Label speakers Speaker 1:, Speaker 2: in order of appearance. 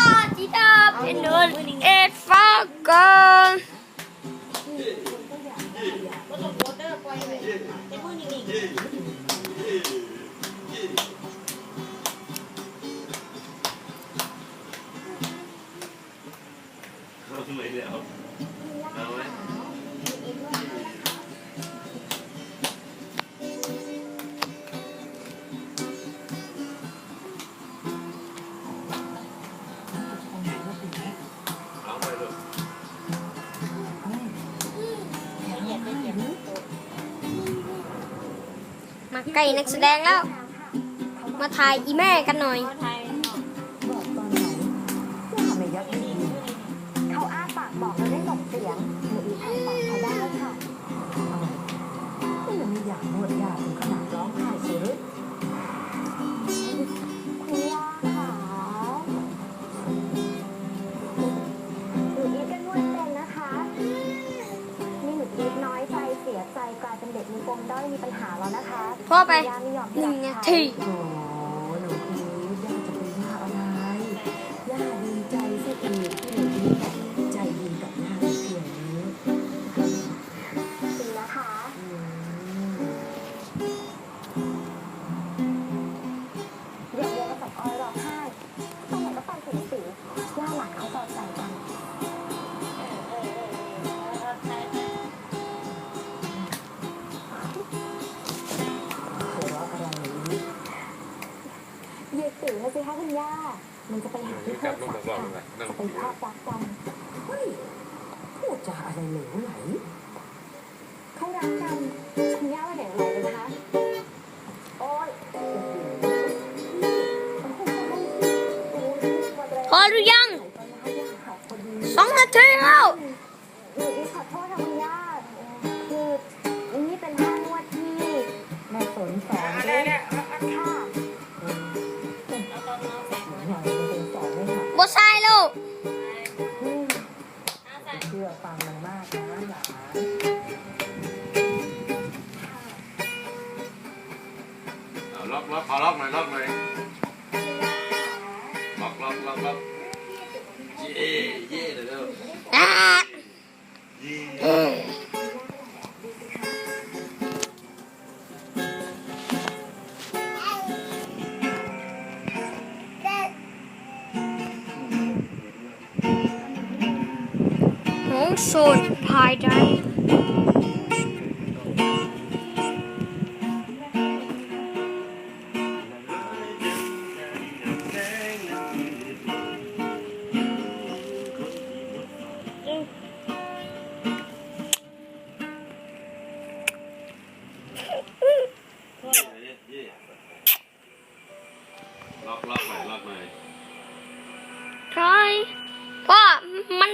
Speaker 1: ตาจีตาเป็นดินเอ็ดฟกัน
Speaker 2: ก็ต้องโพสเดอร์ปล่อยไว้ในมือนิ่ง
Speaker 3: เอาทำไมเนี่ยเอาเอาไหม
Speaker 1: มาใกล้นักแสดงแล้ว มาถ่ายอีแม่กันหน่อย
Speaker 2: เพราะไทยเนาะ
Speaker 4: บอกตอนไหนว่าไม่ยักษ์ดีเขาอ้าปากบอกเราได้ส่งเสียงหนูอีทำปากเขาได้ค่ะก็ยังไม่อยากนวดยาถึงขนาดร้อง เป็นเด็กมีปมด้อยมีปัญหาแล้วนะคะ
Speaker 1: พ่อไป
Speaker 4: ย่าไม่ยอม
Speaker 1: หนึ่ง
Speaker 4: จั
Speaker 1: นา
Speaker 4: บ
Speaker 1: ที
Speaker 4: ย่า มันจะไปหาที่เพื่อนสาวกันจะไปภารักกันเฮ้ยพูดจาอะไรเหลวไหลเขารักกันคุณย่าว่าเห็นอะไรนะคะโอ๊ย
Speaker 1: พอหรือยังสองนาทีแล้ว
Speaker 4: เอา
Speaker 2: ใส่
Speaker 4: เชื่อฟังมันมากนะหลาน
Speaker 3: เอาล็อกล็อกขอล็อกหน่อยล็อกหน่อยล็อกล็อกล็อกล็อกเย่เย่เดี๋ยวเดี๋ยว
Speaker 1: อ่า
Speaker 3: เย่
Speaker 1: โซนภายใน
Speaker 3: ล็อกล็อกหน่อยล็อกหน่อย
Speaker 1: ใช่พ่อมัน